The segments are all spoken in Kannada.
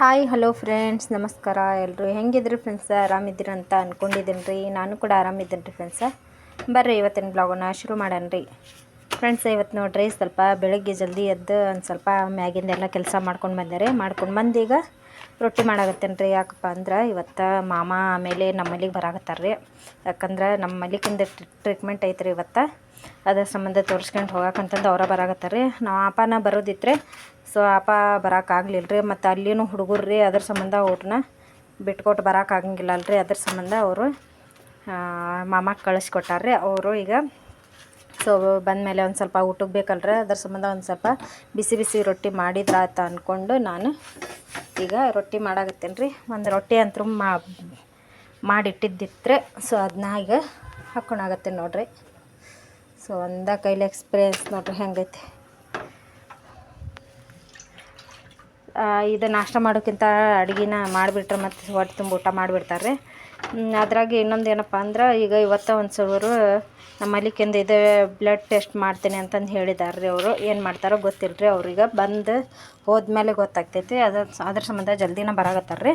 ಹಾಯ್ ಹಲೋ ಫ್ರೆಂಡ್ಸ್ ನಮಸ್ಕಾರ ಎಲ್ಲರೂ ಹೆಂಗಿದ್ರಿ ಫ್ರೆಂಡ್ಸ ಆರಾಮಿದ್ದೀರಿ ಅಂತ ಅಂದ್ಕೊಂಡಿದ್ದೀನಿ ರೀ ನಾನು ಕೂಡ ಆರಾಮಿದ್ದೀನಿ ರೀ ಫ್ರೆಂಡ್ಸ ಬರ್ರಿ, ಇವತ್ತಿನ ಬ್ಲಾಗನ್ನು ಶುರು ಮಾಡೋಣ ರೀ ಫ್ರೆಂಡ್ಸ್ ಇವತ್ತು ನೋಡ್ರಿ ಸ್ವಲ್ಪ ಬೆಳಗ್ಗೆ ಜಲ್ದಿ ಎದ್ದು ಒಂದು ಸ್ವಲ್ಪ ಮ್ಯಾಗಿಂದೆಲ್ಲ ಕೆಲಸ ಮಾಡ್ಕೊಂಡು ಬಂದೆ ರೀ ಮಾಡ್ಕೊಂಡು ಬಂದು ಈಗ ರೊಟ್ಟಿ ಮಾಡಾಕತ್ತೇನೆ ರೀ ಯಾಕಪ್ಪ ಅಂದ್ರೆ ಇವತ್ತು ಮಾಮ ಆಮೇಲೆ ನಮ್ಮ ಮನೆಗೆ ರೀ ಯಾಕಂದ್ರೆ ನಮ್ಮ ಟ್ರೀಟ್ಮೆಂಟ್ ಐತ್ರಿ ಇವತ್ತು. ಅದ್ರ ಸಂಬಂಧ ತೋರಿಸ್ಕೊಂಡು ಹೋಗಕ್ಕಂತಂದು ಅವರ ಬರಾಕತ್ತಾರೆ ರೀ. ನಾವು ಆಪನ ಬರೋದಿತ್ತು ಸೊ ಆಪ ಬರೋಕ್ಕಾಗಲಿಲ್ಲ ರೀ ಮತ್ತು ಅಲ್ಲಿನೂ ಹುಡುಗರು ರೀ ಅದ್ರ ಸಂಬಂಧ ಊಟನ ಬಿಟ್ಕೊಟ್ಟು ಬರೋಕ್ಕಾಗಂಗಿಲ್ಲ ಅಲ್ರಿ ಅದ್ರ ಸಂಬಂಧ ಅವರು ಮಾಮ ಕಳಿಸ್ಕೊಟ್ಟಾರ್ರಿ ಅವರು ಈಗ ಸೊ ಬಂದಮೇಲೆ ಒಂದು ಸ್ವಲ್ಪ ಊಟಕ್ಕೆ ಬೇಕಲ್ರಿ. ಅದ್ರ ಸಂಬಂಧ ಒಂದು ಸ್ವಲ್ಪ ಬಿಸಿ ಬಿಸಿ ರೊಟ್ಟಿ ಮಾಡಿದ್ರಾತ ಅಂದ್ಕೊಂಡು ನಾನು ಈಗ ರೊಟ್ಟಿ ಮಾಡಾಕತ್ತೇನೆ ರೀ ಒಂದು ರೊಟ್ಟಿ ಅಂತೂ ಮಾ ಮಾಡಿಟ್ಟಿದ್ದಿತ್ತು ಸೊ ಅದನ್ನ ಈಗ ಹಾಕ್ಕೊಂಡಾಗತ್ತೆ ನೋಡ್ರಿ. ಸೊ, ಒಂದ ಕೈಲಿ ಎಕ್ಸ್ಪೀರಿಯನ್ಸ್ ನೋಡ್ರಿ ಹೆಂಗೈತೆ. ಇದು ನಾಷ್ಟ ಮಾಡೋಕ್ಕಿಂತ ಅಡುಗೆನ ಮಾಡಿಬಿಟ್ರೆ ಮತ್ತು ಹೊಟ್ಟೆ ತುಂಬ ಊಟ ಮಾಡಿಬಿಡ್ತಾರೆ ಅದ್ರಾಗ ಇನ್ನೊಂದು ಏನಪ್ಪ ಅಂದ್ರೆ, ಈಗ ಇವತ್ತು ಒಂದು ಸಲವರು ನಮ್ಮ ಮಲಿಕಿಂದ ಇದು ಬ್ಲಡ್ ಟೆಸ್ಟ್ ಮಾಡ್ತೀನಿ ಅಂತಂದು ಹೇಳಿದ್ದಾರೆ ರೀ ಅವರು. ಏನು ಮಾಡ್ತಾರೋ ಗೊತ್ತಿಲ್ಲ ರೀ ಅವ್ರಿಗೆ ಬಂದು ಹೋದ್ಮೇಲೆ ಗೊತ್ತಾಗ್ತೈತಿ. ಅದು, ಅದ್ರ ಸಂಬಂಧ ಜಲ್ದಿನ ಬರಾಕತ್ತಾರ ರೀ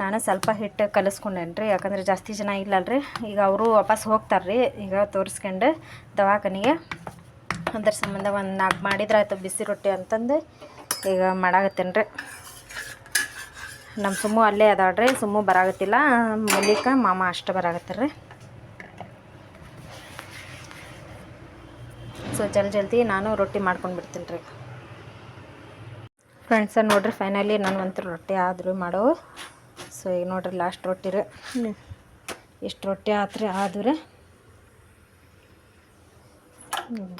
ನಾನು ಸ್ವಲ್ಪ ಹಿಟ್ಟು ಕಲಿಸ್ಕೊಂಡೇನಿ ರೀ ಯಾಕಂದ್ರೆ ಜಾಸ್ತಿ ಜನ ಇಲ್ಲಲ್ರಿ. ಈಗ ಅವರು ವಾಪಸ್ ಹೋಗ್ತಾರೆ ರೀ ಈಗ ತೋರಿಸ್ಕೊಂಡು ದವಾಖಾನಿಗೆ. ಅದ್ರ ಸಂಬಂಧ ಒಂದು ನಾಲ್ಕು ಮಾಡಿದ್ರೆ ಆಯ್ತು ಬಿಸಿ ರೊಟ್ಟಿ ಅಂತಂದು ಈಗ ಮಾಡಾಕತ್ತೇನೆ ರೀ ನಮ್ಮ ಸುಮ್ಮು ಅಲ್ಲೇ ಅದಾಳ್ರಿ, ಸುಮ್ಮು ಬರಾಗತ್ತಿಲ್ಲ ಮಲ್ಲಿಕ, ಮಾಮ ಅಷ್ಟು ಬರಾಗತ್ತೆ ರೀ ಸೊ ಜಲ್ ಜಲ್ದಿ ನಾನು ರೊಟ್ಟಿ ಮಾಡ್ಕೊಂಡು ಬಿಡ್ತೀನಿ ರೀ ಫ್ರೆಂಡ್ಸ ನೋಡ್ರಿ ಫೈನಲಿ ನಾನು ಒಂಥರ ರೊಟ್ಟಿ ಆದರೂ ಮಾಡೋ. ಸೊ ಈಗ ನೋಡ್ರಿ ಲಾಸ್ಟ್ ರೊಟ್ಟಿ ರೀ. ಎಷ್ಟು ರೊಟ್ಟಿ ಆತ್ರಿ ಆದ್ರೆ.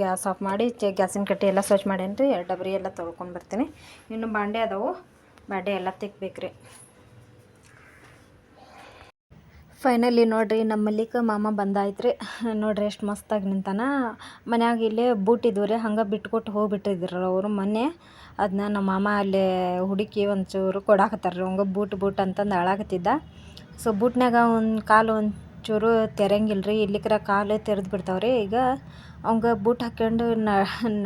ಗ್ಯಾಸ್ ಆಫ್ ಮಾಡಿ ಚೆ ಗ್ಯಾಸಿನ ಕಟ್ಟಿ ಎಲ್ಲ ಸ್ವಚ್ಛ ಮಾಡೇನಿ ರೀ ಡಬರಿ ಎಲ್ಲ ತೊಳ್ಕೊಂಡು ಬರ್ತೀನಿ. ಇನ್ನು ಬಾಂಡೆ ಅದಾವು ಬಾಂಡೆ ಎಲ್ಲ ತಿಕ್ಬೇಕ್ರಿ ಫೈನಲಿ ನೋಡ್ರಿ ನಮ್ಮ ಮಲ್ಲಿಕ ಮಾಮ ಬಂದಾಯ್ತು ರೀ ನೋಡ್ರಿ ಎಷ್ಟು ಮಸ್ತಾಗಿ ನಿಂತಾನ. ಮನ್ಯಾಗ ಇಲ್ಲೇ ಬೂಟ್ ಇದ್ವು ರೀ ಹಂಗೆ ಬಿಟ್ಕೊಟ್ಟು ಹೋಗಿಬಿಟ್ಟಿದ್ರು ಅವರು ಮೊನ್ನೆ ಅದನ್ನ ನಮ್ಮ ಮಾಮ ಅಲ್ಲೇ ಹುಡುಕಿ ಒಂಚೂರು ಕೊಡಾಕತ್ತಾರ ರೀ. ಹಂಗೆ ಬೂಟ್ ಬೂಟ್ ಅಂತಂದು ಅಳಾಕತ್ತಿದ್ದ ಸೊ ಬೂಟ್ನಾಗ ಒಂದು ಕಾಲು ಒಂಚೂರು ತೆರಂಗಿಲ್ಲ ರೀ. ಇಲ್ಲಿಕ್ರ ಕಾಲು ತೆರೆದು ಬಿಡ್ತಾವ್ರಿ. ಈಗ ಅವಂಗೆ ಬೂಟ್ ಹಾಕ್ಕೊಂಡು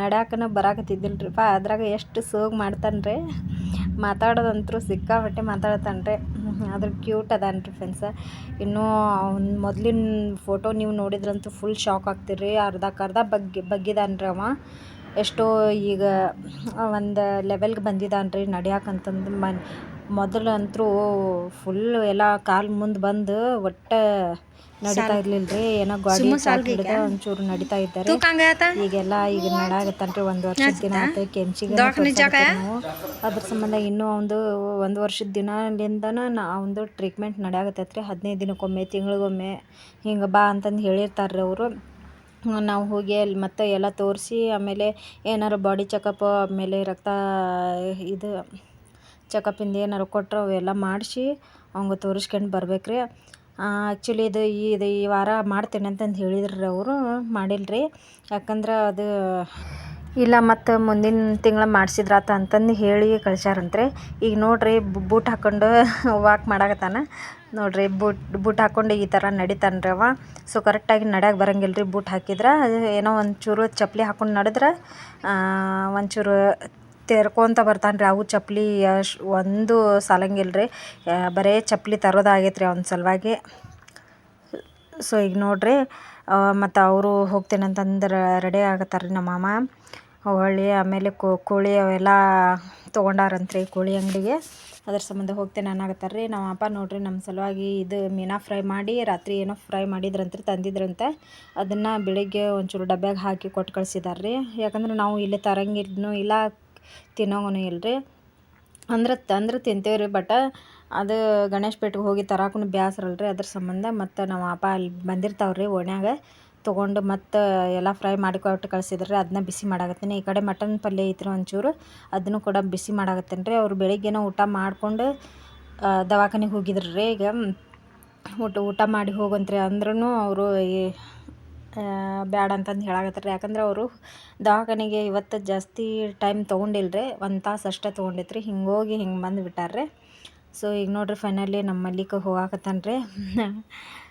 ನಡ್ಯಾಕನ ಬರಾಕತ್ತಿದ್ದಿಲ್ಲ ರೀ ಪಾ. ಅದ್ರಾಗ ಎಷ್ಟು ಸೋಗ್ ಮಾಡ್ತಾನೆ ರೀ. ಮಾತಾಡೋದಂತರೂ ಸಿಕ್ಕಾಪಟ್ಟೆ ಮಾತಾಡ್ತಾನೆ ರೀ. ಅದ್ರ ಕ್ಯೂಟ್ ಅದಾನೆ ರೀ ಫ್ರೆಂಡ್ಸ. ಇನ್ನೂ ಅವ್ನ ಮೊದಲಿನ ಫೋಟೋ ನೀವು ನೋಡಿದ್ರಂತೂ ಫುಲ್ ಶಾಕ್ ಆಗ್ತೀರಿ ಅರ್ಧಕ್ಕರ್ಧ ಬಗ್ಗೆ ಬಗ್ಗಿದಾನೆ ರೀ ಅವ. ಎಷ್ಟೋ ಈಗ ಒಂದು ಲೆವೆಲ್ಗೆ ಬಂದಿದ್ದಾನೆ ರೀ ನಡ್ಯಾಕಂತಂದು ಮನ್ ಮೊದಲಂತರೂ ಫುಲ್ ಎಲ್ಲ ಕಾಲು ಮುಂದೆ ಬಂದು ಒಟ್ಟು ನಡೀತಾ ಇರ್ಲಿಲ್ಲ ರೀ. ಏನೋ ಗಾಡಿ ಹಿಡಿದ ಒಂಚೂರು ನಡೀತಾ ಇದ್ದಾರೆ ಈಗೆಲ್ಲ ಈಗ ನಡಾಗತ್ತನ್ರಿ ಒಂದು ವರ್ಷದ ದಿನ ಆಯ್ತು ಕೆಂಚಿಗೆ ಅದ್ರ ಸಂಬಂಧ ಇನ್ನೂ ಒಂದು ಒಂದು ವರ್ಷದ ದಿನಲಿಂದನ ನಾ ಒಂದು ಟ್ರೀಟ್ಮೆಂಟ್ ನಡೆಯಾಗತ್ತೈತ್ರಿ ಹದಿನೈದು ದಿನಕ್ಕೊಮ್ಮೆ ತಿಂಗಳಿಗೊಮ್ಮೆ ಹಿಂಗೆ ಬಾ ಅಂತಂದು ಹೇಳಿರ್ತಾರೆ ಅವರು. ನಾವು ಹೋಗಿ ಅಲ್ಲಿ ಮತ್ತೆ ಎಲ್ಲ ತೋರಿಸಿ, ಆಮೇಲೆ ಏನಾರು ಬಾಡಿ ಚೆಕಪ್ ಆಮೇಲೆ ರಕ್ತ ಇದು ಚೆಕಪಿಂದ ಏನಾರು ಕೊಟ್ಟರು ಅವೆಲ್ಲ ಮಾಡಿಸಿ ಅವಂಗೆ ತೋರಿಸ್ಕೊಂಡು ಬರ್ಬೇಕು ರೀ ಆ್ಯಕ್ಚುಲಿ ಇದು ಇದು ಈ ವಾರ ಮಾಡ್ತೇನೆ ಅಂತಂದು ಹೇಳಿದ್ರು ಅವರು ಮಾಡಿಲ್ಲ ರೀ ಯಾಕಂದ್ರೆ ಅದು ಇಲ್ಲ, ಮತ್ತು ಮುಂದಿನ ತಿಂಗ್ಳು ಮಾಡ್ಸಿದ್ರಾತು ಅಂತಂದು ಹೇಳಿ ಕಳ್ಸ್ಯಾರಂತ್ರಿ. ಈಗ ನೋಡಿರಿ ಬೂಟ್ ಹಾಕ್ಕೊಂಡು ವಾಕ್ ಮಾಡಾಕತ್ತಾನ. ನೋಡಿರಿ, ಬೂಟ್ ಬೂಟ್ ಹಾಕ್ಕೊಂಡು ಈ ಥರ ನಡಿತಾನೆ ರೀ ಅವ ಸೊ ಕರೆಕ್ಟಾಗಿ ನಡ್ಯಾಕೆ ಬರಂಗಿಲ್ಲ ರೀ ಬೂಟ್ ಹಾಕಿದ್ರೆ. ಏನೋ ಒಂಚೂರು ಚಪ್ಪಲಿ ಹಾಕ್ಕೊಂಡು ನಡೆದ್ರೆ ಒಂಚೂರು ತೆರ್ಕೊತ ಬರ್ತಾನೆ ರೀ ಅವು ಚಪ್ಪಲಿ ಒಂದು ಸಾಲಂಗಿಲ್ಲ ರೀ ಬರೇ ಚಪ್ಪಲಿ ತರೋದಾಗೈತೆ ರೀ ಅವ್ನ ಸಲುವಾಗಿ. ಸೊ ಈಗ ನೋಡಿರಿ ಮತ್ತು ಅವರು ಹೋಗ್ತೇನೆ ಅಂತಂದ್ರೆ ರೆಡಿ ಆಗತ್ತಾರೆ ರೀ ನಮ್ಮ ಮಾಮ. ಹೊಳ್ಳಿ, ಆಮೇಲೆ ಕೋಳಿ ಅವೆಲ್ಲ ತೊಗೊಂಡಾರಂತ್ರಿ ಕೋಳಿ ಅಂಗಡಿಗೆ. ಅದ್ರ ಸಂಬಂಧ ಹೋಗ್ತೇನೆ ಅನ್ನಾಗತ್ತಾರ ರೀ ನಮ್ಮ ಅಪ್ಪ ನೋಡ್ರಿ ನಮ್ಮ ಸಲುವಾಗಿ ಇದು ಮೀನಾ ಫ್ರೈ ಮಾಡಿ ರಾತ್ರಿ ಏನೋ ಫ್ರೈ ಮಾಡಿದ್ರಂತ್ರಿ, ತಂದಿದ್ರಂತೆ. ಅದನ್ನು ಬೆಳಿಗ್ಗೆ ಒಂಚೂರು ಡಬ್ಯಾಗ ಹಾಕಿ ಕೊಟ್ಟು ಕಳ್ಸಿದಾರೆ ರೀ ಯಾಕಂದ್ರೆ ನಾವು ಇಲ್ಲೇ ತರಂಗಿದ್ನು ಇಲ್ಲ ತಿನ್ನೋಂಗೂ ಇಲ್ಲ ರೀ ಅಂದ್ರೆ ತಂದ್ರೆ ತಿಂತೇವೆ ರೀ ಬಟ್ ಅದು ಗಣೇಶ ಪೇಟೆಗೆ ಹೋಗಿ ತರಾಕೂ ರೀ ಅದ್ರ ಸಂಬಂಧ. ಮತ್ತು ನಮ್ಮ ಅಪ್ಪ ಅಲ್ಲಿ ಬಂದಿರ್ತಾವ್ರಿ ಓಣ್ಯಾಗ. ತೊಗೊಂಡು ಮತ್ತು ಎಲ್ಲ ಫ್ರೈ ಮಾಡಿ ಕೊಟ್ಟು ಅದನ್ನ ಬಿಸಿ ಮಾಡಾಕತ್ತೀನಿ. ಈ ಕಡೆ ಮಟನ್ ಪಲ್ಯ ಐತ್ರಿ ಒಂಚೂರು, ಅದನ್ನು ಕೂಡ ಬಿಸಿ ಮಾಡಾಕತ್ತೇನೆ ರೀ. ಅವ್ರು ಬೆಳಿಗ್ಗೆನೇ ಊಟ ಮಾಡಿಕೊಂಡು ದವಾಖಾನೆಗೆ ಹೋಗಿದ್ರು ರೀ. ಈಗ ಊಟ ಊಟ ಮಾಡಿ ಹೋಗಂತ್ರಿ ಅಂದ್ರೂ ಅವರು ಬ್ಯಾಡ ಅಂತಂದು ಹೇಳಾಕತ್ತಾರೆ ಯಾಕಂದ್ರೆ ಅವರು ದವಾಖಾನೆಗೆ ಇವತ್ತು ಜಾಸ್ತಿ ಟೈಮ್ ತೊಗೊಂಡಿಲ್ಲ ರೀ. ಒಂದು ತಾಸು ಅಷ್ಟೇ ತೊಗೊಂಡಿತ್ತು ರೀ. ಹಿಂಗೆ ಹೋಗಿ ಹಿಂಗೆ ಬಂದು ಬಿಟ್ಟಾರ್ರಿ ಸೊ ಈಗ ನೋಡ್ರಿ ಫೈನಲಿ ನಮ್ಮ ಮಲ್ಲಿಗೆ ಹೋಗಾಕತ್ತಾನ ರೀ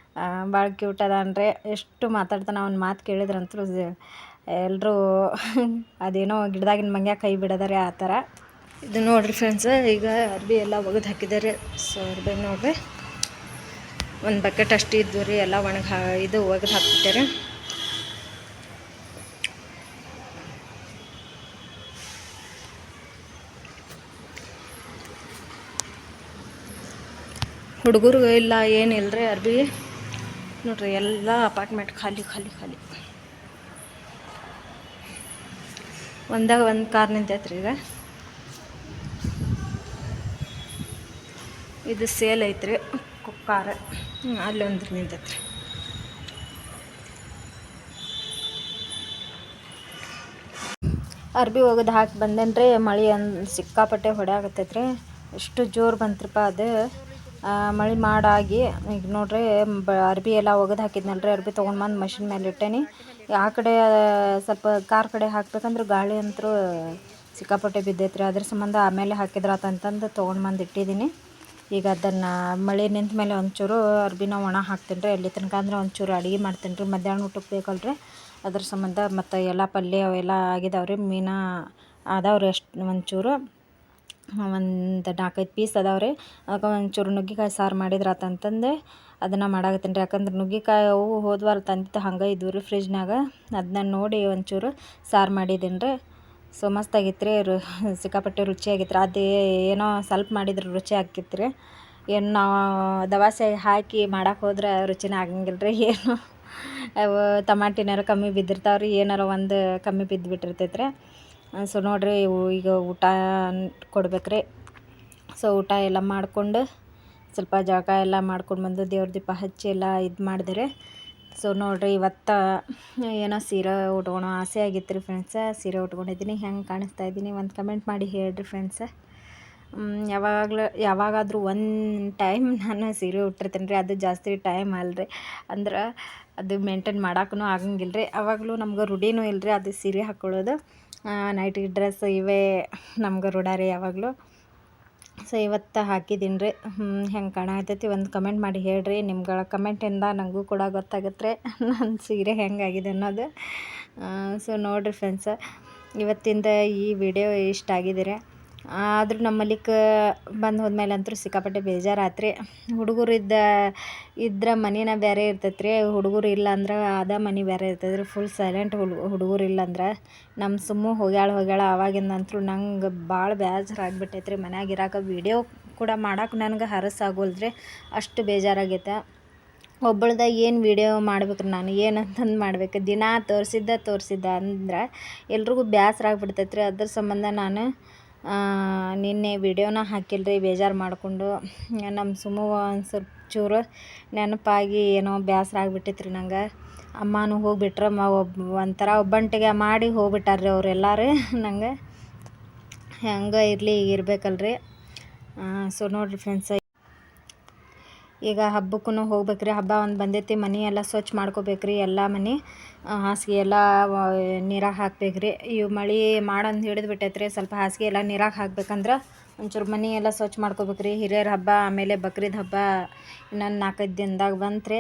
ಭಾಳ ಕ್ಯೂಟ್ ಅದಾನ ರೀ ಎಷ್ಟು ಮಾತಾಡ್ತಾನೆ ಅವ್ನ ಮಾತು ಕೇಳಿದ್ರಂತೂ ಎಲ್ಲರೂ ಅದೇನೋ ಗಿಡದಾಗಿನ ಮಂಗ್ಯ ಕೈ ಬಿಡೋದಾರೆ ಆ ಥರ. ಇದು ನೋಡ್ರಿ ಫ್ರೆಂಡ್ಸ್ ಈಗ ಅರ್ಬಿ ಎಲ್ಲ ಒಗೆದು ಹಾಕಿದ್ದಾರೆ ಸೊ ಅರ್ಬಿ ನೋಡ್ರಿ. ಒಂದು ಬಕೆಟ್ ಅಷ್ಟು ಇದ್ದು ರೀ, ಎಲ್ಲ ಒಣಗಿ ಇದು ಒಗೆದು ಹಾಕ್ಬಿಟ್ಟಾರೆ. ಹುಡುಗರು ಇಲ್ಲ ಏನಿಲ್ಲ ರೀ ಅರ್ಬಿ? ನೋಡ್ರಿ, ಎಲ್ಲ ಅಪಾರ್ಟ್ಮೆಂಟ್ ಖಾಲಿ ಖಾಲಿ ಖಾಲಿ. ಒಂದಾಗ ಒಂದು ಕಾರ್ ನಿಂತೈತ್ರಿ ಈಗ. ಇದು ಸೇಲ್ ಐತ್ರಿ ಕಾರ್ ಅಲ್ಲಿ ಒಂದು ನಿಂತೈತ್ರಿ. ಅರ್ಬಿ ಒಗೆದು ಹಾಕಿ ಬಂದೇನ್ರಿ, ಮಳೆ ಅನ್ ಸಿಕ್ಕಾಪಟ್ಟೆ ಹೊಡ್ಯಾಗತ್ತೈತ್ರಿ ಎಷ್ಟು ಜೋರು ಬಂತ್ರಪ್ಪ ಅದು. ಮಳೆ ಮಾಡಾಗಿ, ಈಗ ನೋಡ್ರಿ, ಬ, ಅರ್ಬಿ ಎಲ್ಲ ಒಗೆದು ಹಾಕಿದ್ನಲ್ರಿ, ಅರ್ಬಿ ತೊಗೊಂಡು ಬಂದು ಮಷಿನ್ ಮೇಲೆ ಇಟ್ಟೇನಿ. ಆ ಕಡೆ, ಸ್ವಲ್ಪ ಕಾರ್ ಕಡೆ ಹಾಕ್ಬೇಕಂದ್ರೆ ಗಾಳಿ ಅಂತೂ ಸಿಕ್ಕಾಪಟ್ಟೆ ಬಿದ್ದೈತ್ರಿ. ಅದ್ರ ಸಂಬಂಧ ಆಮೇಲೆ ಹಾಕಿದ್ರಾತಂತಂದು ತೊಗೊಂಡು ಬಂದು ಇಟ್ಟಿದ್ದೀನಿ ಈಗ ಅದನ್ನು ಮಳೆ ನಿಂತ ಮೇಲೆ ಒಂಚೂರು ಅರ್ಬಿನ ಒಣ ಹಾಕ್ತೀನಿ ರೀ ಎಲ್ಲಿ ತನಕ ಅಂದ್ರೆ ಒಂಚೂರು ಅಡುಗೆ ಮಾಡ್ತೀನಿ ರೀ ಮಧ್ಯಾಹ್ನ ಊಟಕ್ಕೆ ಬೇಕಲ್ರಿ. ಅದ್ರ ಸಂಬಂಧ ಮತ್ತು ಎಲ್ಲ ಪಲ್ಯ ಅವೆಲ್ಲ ಆಗಿದಾವೆ ರೀ ಮೀನಾ ಅದಾವೆ ಅಷ್ಟು ಒಂಚೂರು. ಒಂದು ನಾಲ್ಕೈದು ಪೀಸ್ ಅದಾವ್ರಿ. ಅದಕ್ಕೆ ಒಂಚೂರು ನುಗ್ಗಿಕಾಯಿ ಸಾರು ಮಾಡಿದ್ರೆ ಆತಂತಂದು ಅದನ್ನು ಮಾಡಾಕತ್ತೀನಿ ರೀ. ಯಾಕಂದ್ರೆ ನುಗ್ಗಿಕಾಯಿ ಅವು ಹೋದ್ವಾರ ತಂದಿತ್ತು ಹಂಗೆ ಇದ್ವು ರೀ ಫ್ರಿಜ್ನಾಗ ಅದನ್ನ ನೋಡಿ ಒಂಚೂರು ಸಾರು ಮಾಡಿದ್ದೀನಿ ರೀ. ಸೊ ಮಸ್ತಾಗಿತ್ತು ರೀ ರು ಸಿಕ್ಕಾಪಟ್ಟೆ ರುಚಿಯಾಗಿತ್ತು ರೀ ಅದು ಏನೋ ಸ್ವಲ್ಪ ಮಾಡಿದ್ರೆ ರುಚಿ ಆಕ್ಕಿತ್ತು ರೀ ಏನು ನಾವು ದವಾಸೆ ಹಾಕಿ ಮಾಡಕ್ಕೆ ಹೋದ್ರೆ ರುಚಿನೇ ಆಗಂಗಿಲ್ಲ ರೀ. ಏನು. ಅವು ಟಮಾಟಿನಾರು ಕಮ್ಮಿ ಬಿದ್ದಿರ್ತಾವ್ರಿ. ಏನಾರು ಒಂದು ಕಮ್ಮಿ ಬಿದ್ದು ಬಿಟ್ಟಿರ್ತೈತೆ ರೀ ಸೊ ನೋಡಿರಿ, ಇವು ಈಗ ಊಟ ಕೊಡ್ಬೇಕ್ರಿ. ಸೊ ಊಟ ಎಲ್ಲ ಮಾಡಿಕೊಂಡು ಸ್ವಲ್ಪ ಜಳಕ ಎಲ್ಲ ಮಾಡ್ಕೊಂಡು ಬಂದು ದೇವ್ರ ದೀಪ ಹಚ್ಚಿ ಎಲ್ಲ ಇದು ಮಾಡಿದ್ರೆ ಸೊ ನೋಡಿರಿ, ಇವತ್ತು ಏನೋ ಸೀರೆ ಉಟ್ಕೊಳೋ ಆಸೆ ಆಗಿತ್ತು ರೀ ಫ್ರೆಂಡ್ಸ ಸೀರೆ ಉಟ್ಕೊಂಡಿದ್ದೀನಿ, ಹೆಂಗೆ ಕಾಣಿಸ್ತಾ ಇದ್ದೀನಿ ಒಂದು ಕಮೆಂಟ್ ಮಾಡಿ ಹೇಳಿರಿ ಫ್ರೆಂಡ್ಸ ಯಾವಾಗಲೂ, ಯಾವಾಗಾದರೂ ಒಂದು ಟೈಮ್ ನಾನು ಸೀರೆ ಉಟ್ಟಿರ್ತೀನಿ ರೀ, ಅದು ಜಾಸ್ತಿ ಟೈಮ್ ಅಲ್ರಿ. ಅಂದ್ರೆ ಅದು ಮೇಂಟೈನ್ ಮಾಡೋಕ್ಕೂ ಆಗಂಗಿಲ್ಲ ರೀ ಅವಾಗಲೂ ನಮ್ಗೆ ರೂಢಿನೂ ಇಲ್ಲ ರೀ ಅದು ಸೀರೆ ಹಾಕ್ಕೊಳ್ಳೋದು ನೈಟಿ ಡ್ರೆಸ್ ಇವೇ ನಮ್ಗೆ ರೂಢಾರಿ ಯಾವಾಗಲೂ. ಸೊ ಇವತ್ತು ಹಾಕಿದ್ದೀನಿ ರೀ. ಹೆಂಗೆ ಕಾಣತೈತಿ ಒಂದು ಕಮೆಂಟ್ ಮಾಡಿ ಹೇಳ್ರಿ. ನಿಮ್ಗಳ ಕಮೆಂಟಿಂದ ನನಗೂ ಕೂಡ ಗೊತ್ತಾಗುತ್ತೆ ನನ್ನ ಸೀರೆ ಹೆಂಗಾಗಿದೆ ಅನ್ನೋದು. ಸೊ ನೋಡಿರಿ ಫ್ರೆಂಡ್ಸ ಇವತ್ತಿಂದ ಈ ವಿಡಿಯೋ ಇಷ್ಟ ಆಗಿದೆ ರೀ ಆದರೂ ನಮ್ಮಲ್ಲಿಕ್ಕೆ ಬಂದು ಹೋದ್ಮೇಲೆ ಅಂತೂ ಸಿಕ್ಕಾಪಟ್ಟೆ ಬೇಜಾರಾತು ರೀ ಹುಡುಗರು ಇದ್ದ, ಇದ್ರೆ ಮನೆನ ಬೇರೆ ಇರ್ತೈತೆ ರೀ ಹುಡುಗರು ಇಲ್ಲ ಅಂದ್ರೆ ಅದ ಮನೆ ಬೇರೆ ಇರ್ತೈತೆ ರೀ ಫುಲ್ ಸೈಲೆಂಟ್ ಹುಡು, ಹುಡುಗರು ಇಲ್ಲ ಅಂದ್ರೆ ನಮ್ಮ ಸುಮ್ಮು ಹೋಗ್ಯಾಳ ಹೋಗ್ಯಾಳ ಅವಾಗಿಂದಂತೂ ನಂಗೆ ಭಾಳ ಬೇಜಾರು ಆಗ್ಬಿಟ್ಟೈತೆ ರೀ ಮನ್ಯಾಗ ಇರಾಕ ವೀಡಿಯೋ ಕೂಡ ಮಾಡೋಕೆ ನನಗೆ ಹರಸ್ ಆಗೋಲ್ದ್ರೆ ಅಷ್ಟು ಬೇಜಾರಾಗೈತೆ. ಒಬ್ಬಳ್ದಾಗ ಏನು ವೀಡಿಯೋ ಮಾಡ್ಬೇಕು ನಾನು? ಏನಂತಂದು ಮಾಡ್ಬೇಕು? ದಿನ ತೋರಿಸಿದ್ದ ತೋರಿಸಿದ್ದ ಅಂದ್ರೆ ಎಲ್ರಿಗೂ ಬೇಸ್ರ ಆಗ್ಬಿಡ್ತೈತೆ ರೀ ಅದ್ರ ಸಂಬಂಧ ನಾನು ನಿನ್ನೆ ವಿಡಿಯೋನ ಹಾಕಿಲ್ರಿ, ಬೇಜಾರು ಮಾಡಿಕೊಂಡು. ನಮ್ಮ ಸುಮ್ಮ ಒಂದು ಸ್ವಲ್ಪ ಚೂರು ನೆನಪಾಗಿ ಏನೋ ಬೇಸರ ಆಗಿಬಿಟ್ಟಿತ್ರಿ ನಂಗೆ. ಅಮ್ಮನೂ ಹೋಗಿಬಿಟ್ರೆ ಮ ಒಬ್ಬ ಒಂಥರ ಒಬ್ಬಂಟಿಗೆ ಮಾಡಿ ಹೋಗ್ಬಿಟ್ಟಾರ್ರಿ ಅವರೆಲ್ಲರೂ ನಂಗೆ. ಹೆಂಗೆ ಇರಲಿ, ಈಗ ಇರ್ಬೇಕಲ್ರಿ. ಸೊ ನೋಡಿರಿ ಫ್ರೆಂಡ್ಸ ಈಗ ಹಬ್ಬಕ್ಕೂ ಹೋಗ್ಬೇಕ್ರಿ. ಹಬ್ಬ ಒಂದು ಬಂದೈತಿ, ಮನೆ ಎಲ್ಲ ಸ್ವಚ್ಛ ಮಾಡ್ಕೋಬೇಕ್ರಿ, ಎಲ್ಲ ಮನೆ ಹಾಸಿಗೆ ಎಲ್ಲ ನೀರಾಗ ಹಾಕ್ಬೇಕು ರೀ ಇವು ಮಳೆ ಮಾಡಂದು ಹಿಡಿದು ಬಿಟ್ಟೈತ್ರಿ, ಸ್ವಲ್ಪ ಹಾಸಿಗೆ ಎಲ್ಲ ನೀರಾಗ ಹಾಕ್ಬೇಕಂದ್ರೆ ಒಂಚೂರು ಮನೆ ಎಲ್ಲ ಸ್ವಚ್ಛ ಮಾಡ್ಕೋಬೇಕ್ರಿ. ಹಿರಿಯರ ಹಬ್ಬ, ಆಮೇಲೆ ಬಕ್ರೀದ್ ಹಬ್ಬ ಇನ್ನೊಂದು ನಾಲ್ಕೈದು ದಿನದಾಗ ಬಂತ್ರಿ.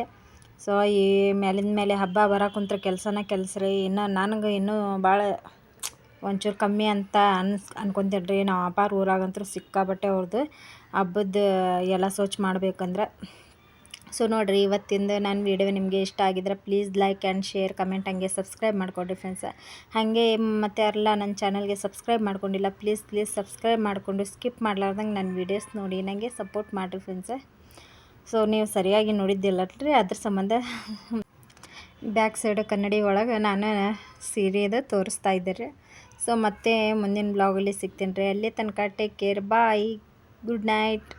ಸೊ ಈ ಮೇಲಿಂದ ಮೇಲೆ ಹಬ್ಬ ಬರ ಕುಂತ್ರ ಕೆಲಸನ ಕೆಲಸ ರೀ ಇನ್ನು ನನಗೆ ಇನ್ನೂ ಭಾಳ ಒಂಚೂರು ಕಮ್ಮಿ ಅಂತ ಅನ್ಸ್ ಅನ್ಕೊಂತೀನಿ ರೀ ನಾವು ಅಪಾರ ಊರಾಗಂತೂ ಸಿಕ್ಕಾಬಟ್ಟೆ ಅವ್ರದ್ದು ಹಬ್ಬದ ಎಲ್ಲ ಸ್ವಚ್ಛ ಮಾಡ್ಬೇಕಂದ್ರೆ. ಸೊ ನೋಡಿರಿ, ಇವತ್ತಿಂದ ನನ್ನ ವೀಡಿಯೋ ನಿಮಗೆ ಇಷ್ಟ ಆಗಿದ್ರೆ please like and share comment ಹಂಗೆ ಸಬ್ಸ್ಕ್ರೈಬ್ ಮಾಡ್ಕೊಡ್ರಿ ಫ್ರೆಂಡ್ಸ್ ಹಾಗೆ ಮತ್ತೆ ಯಾರೆಲ್ಲ ನನ್ನ ಚಾನಲ್ಗೆ ಸಬ್ಸ್ಕ್ರೈಬ್ ಮಾಡ್ಕೊಂಡಿಲ್ಲ ಪ್ಲೀಸ್ ಪ್ಲೀಸ್ ಸಬ್ಸ್ಕ್ರೈಬ್ ಮಾಡಿಕೊಂಡು ಸ್ಕಿಪ್ ಮಾಡ್ಲಾರ್ದಂಗೆ ನನ್ನ ವೀಡಿಯೋಸ್ ನೋಡಿ ನನಗೆ ಸಪೋರ್ಟ್ ಮಾಡಿರಿ ಫ್ರೆಂಡ್ಸ್ ಸೊ ನೀವು ಸರಿಯಾಗಿ ನೋಡಿದ್ದಿಲ್ಲ ರೀ ಅದ್ರ ಸಂಬಂಧ ಬ್ಯಾಕ್ ಸೈಡ್ ಕನ್ನಡಿ ಒಳಗೆ ನಾನು ಸೀರೆದು ತೋರಿಸ್ತಾ ಇದ್ದೆ ರೀ. ಸೊ ಮತ್ತೆ ಮುಂದಿನ ಬ್ಲಾಗಲ್ಲಿ ಸಿಗ್ತೀನಿ ರೀ ಅಲ್ಲಿ ತನಕ take care bye good night